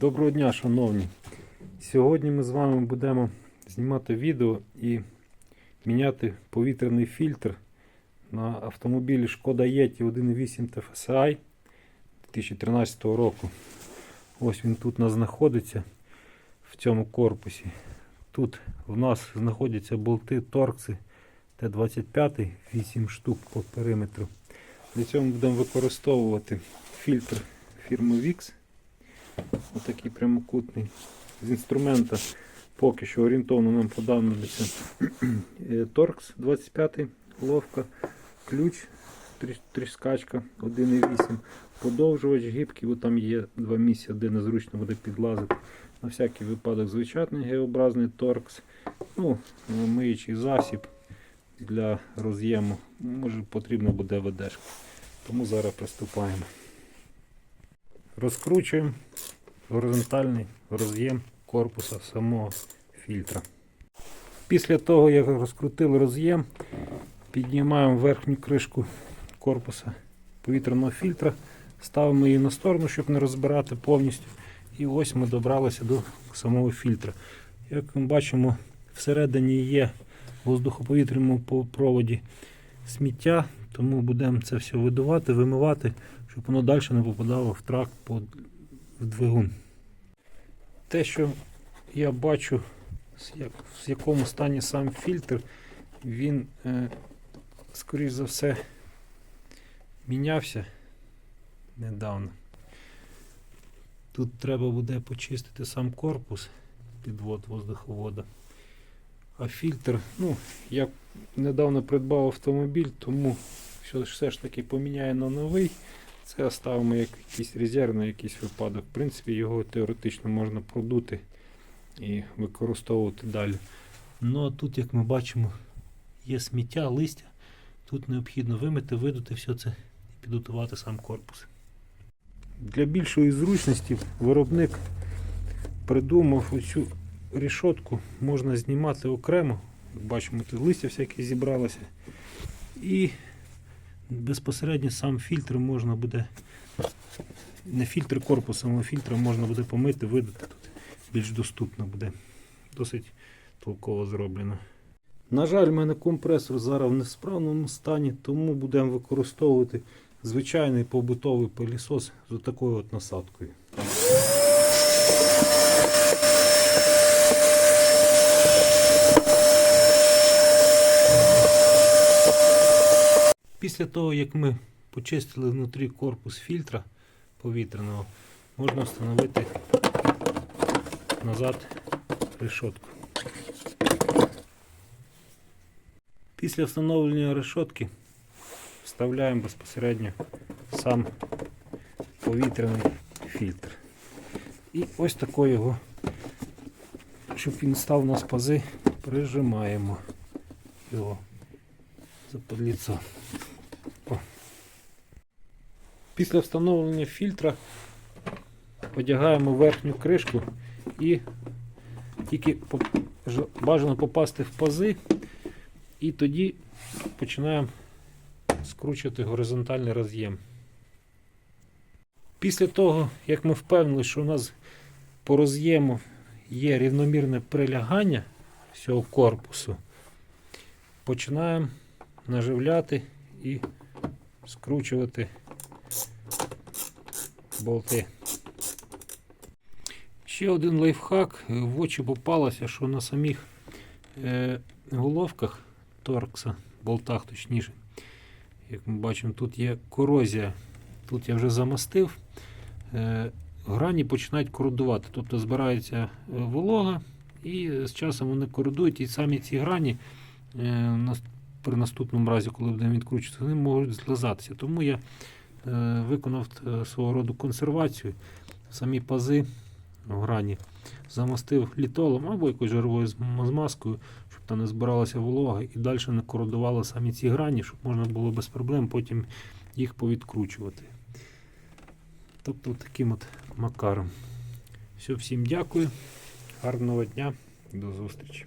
Доброго дня, шановні! Сьогодні ми з вами будемо знімати відео і міняти повітряний фільтр на автомобілі Шкода Yeti 1.8 TFSI 2013 року. Ось він тут у нас знаходиться в цьому корпусі. Тут в нас знаходяться болти торкси Т-25, 8 штук по периметру. Для цього ми будемо використовувати фільтр фірми VIX. Отакий прямокутний. З інструмента поки що орієнтовно нам подавниться торкс 25 ловка, ключ тріскачка 1,8, подовжувач гибкий, бо там є два місця, де незручно буде підлазити. На всякий випадок звичайний геобразний торкс, ну, миючий засіб для роз'єму. Може потрібна буде ведешка. Тому зараз приступаємо. Розкручуємо горизонтальний роз'єм корпуса самого фільтра. Після того, як розкрутили роз'єм, піднімаємо верхню кришку корпуса повітряного фільтра, ставимо її на сторону, щоб не розбирати повністю. І ось ми добралися до самого фільтра. Як ми бачимо, всередині є в воздухоповітряному проводі сміття, тому будемо це все видувати, вимивати, щоб воно далі не попадало в трак по в двигун. Те, що я бачу, в якому стані сам фільтр, він, е, скоріш за все, мінявся недавно. Тут треба буде почистити сам корпус підвод воздуховода. А фільтр, ну, я недавно придбав автомобіль, тому все, все ж таки поміняю на новий. Це оставимо як якийсь резерв на якийсь випадок. В принципі, його теоретично можна продути і використовувати далі. Ну а тут, як ми бачимо, є сміття, листя. Тут необхідно вимити, видути все це і підготувати сам корпус. Для більшої зручності виробник придумав оцю рішотку, можна знімати окремо. Бачимо, тут листя всяке зібралося. І безпосередньо сам фільтр можна буде, не фільтр корпусом, а фільтром можна буде помити, видати тут. Більш доступно буде. Досить толково зроблено. На жаль, в мене компресор зараз в несправному стані, тому будемо використовувати звичайний побутовий пилісос з такою от насадкою. Після того, як ми почистили внутрі корпус фільтра повітряного, можна встановити назад решетку. Після встановлення решетки вставляємо безпосередньо сам повітряний фільтр. І ось такою його, щоб він став у нас пази, прижимаємо його за подліцо. Після встановлення фільтра одягаємо верхню кришку і тільки бажано попасти в пази, і тоді починаємо скручувати горизонтальний роз'єм. Після того, як ми впевнили, що у нас по роз'єму є рівномірне прилягання всього корпусу, починаємо наживляти і скручувати болти. Ще один лайфхак. В очі попалося, що на самих е, головках торкса, болтах точніше, як ми бачимо, тут є корозія. Тут я вже замастив. Е, грані починають кородувати. Тобто збирається е, волога, і з часом вони кородують, і самі ці грані е, при наступному разі, коли будемо відкручувати, вони можуть злизатися. Тому я виконав е, свого роду консервацію. Самі пази в грані замастив літолом або якоюсь жировою змазкою, щоб там не збиралася волога і далі не кородували самі ці грані, щоб можна було без проблем потім їх повідкручувати. Тобто таким от макаром. Все, всім дякую. Гарного дня. До зустрічі.